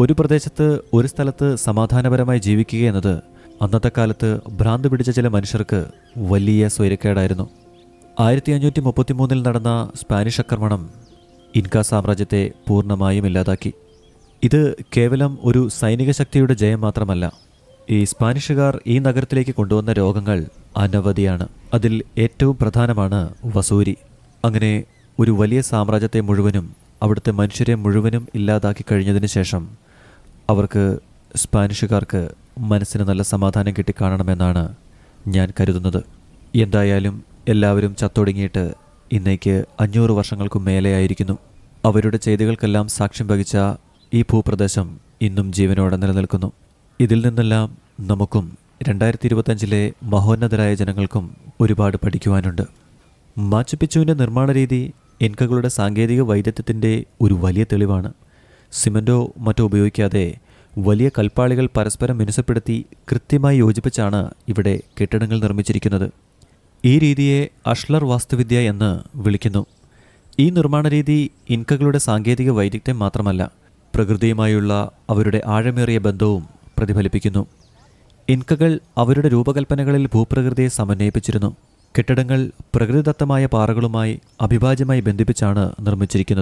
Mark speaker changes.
Speaker 1: ഒരു പ്രദേശത്ത് ഒരു സ്ഥലത്ത് സമാധാനപരമായി ജീവിക്കുക എന്നത് അന്നത്തെ കാലത്ത് ഭ്രാന്ത് പിടിച്ച ചില മനുഷ്യർക്ക് വലിയ സ്വൈരക്കേടായിരുന്നു. ആയിരത്തി അഞ്ഞൂറ്റി മുപ്പത്തിമൂന്നിൽ നടന്ന സ്പാനിഷ് ആക്രമണം ഇൻക സാമ്രാജ്യത്തെ പൂർണമായും ഇല്ലാതാക്കി. ഇത് കേവലം ഒരു സൈനിക ശക്തിയുടെ ജയം മാത്രമല്ല ഈ സ്പാനിഷുകാർ ഈ നഗരത്തിലേക്ക് കൊണ്ടുവന്ന രോഗങ്ങൾ അനവധിയാണ്. അതിൽ ഏറ്റവും പ്രധാനമാണ് വസൂരി. അങ്ങനെ ഒരു വലിയ സാമ്രാജ്യത്തെ മുഴുവനും അവിടുത്തെ മനുഷ്യരെ മുഴുവനും ഇല്ലാതാക്കി കഴിഞ്ഞതിന് ശേഷം അവർക്ക് സ്പാനിഷുകാർക്ക് മനസ്സിന് നല്ല സമാധാനം കിട്ടിക്കാണണമെന്നാണ് ഞാൻ കരുതുന്നത്. എന്തായാലും എല്ലാവരും ചത്തൊടുങ്ങിയിട്ട് ഇന്നേക്ക് അഞ്ഞൂറ് വർഷങ്ങൾക്കും മേലെയായിരിക്കുന്നു. അവരുടെ ചെയ്തികൾക്കെല്ലാം സാക്ഷ്യം വഹിച്ച ഈ ഭൂപ്രദേശം ഇന്നും ജീവനോടെ നിലനിൽക്കുന്നു. ഇതിൽ നിന്നെല്ലാം നമുക്കും രണ്ടായിരത്തി ഇരുപത്തഞ്ചിലെ മഹോന്നതരായ ജനങ്ങൾക്കും ഒരുപാട് പഠിക്കുവാനുണ്ട്. മാച്ചുപിച്ചുവിന്റെ നിർമ്മാണ രീതി ഇൻകകളുടെ സാങ്കേതിക വൈദഗ്ധ്യത്തിന്റെ ഒരു വലിയ തെളിവാണ്. സിമന്റോ മറ്റോ ഉപയോഗിക്കാതെ വലിയ കൽപ്പാളികൾ പരസ്പരം മിനുസപ്പെടുത്തി കൃത്യമായി യോജിപ്പിച്ചാണ് ഇവിടെ കെട്ടിടങ്ങൾ നിർമ്മിച്ചിരിക്കുന്നത്. ഈ രീതിയെ അഷ്ലർ വാസ്തുവിദ്യ എന്ന് വിളിക്കുന്നു. ഈ നിർമ്മാണ രീതി ഇൻകകളുടെ സാങ്കേതിക വൈദഗ്ധ്യം മാത്രമല്ല പ്രകൃതിയുമായുള്ള അവരുടെ ആഴമേറിയ ബന്ധവും പ്രതിഫലിപ്പിക്കുന്നു. ഇൻകകൾ അവരുടെ രൂപകൽപ്പനകളിൽ ഭൂപ്രകൃതിയെ സമന്വയിപ്പിച്ചിരുന്നു. കെട്ടിടങ്ങൾ പ്രകൃതിദത്തമായ പാറകളുമായി അഭിഭാജ്യമായി ബന്ധിപ്പിച്ചാണ് നിർമ്മിച്ചിരിക്കുന്നത്.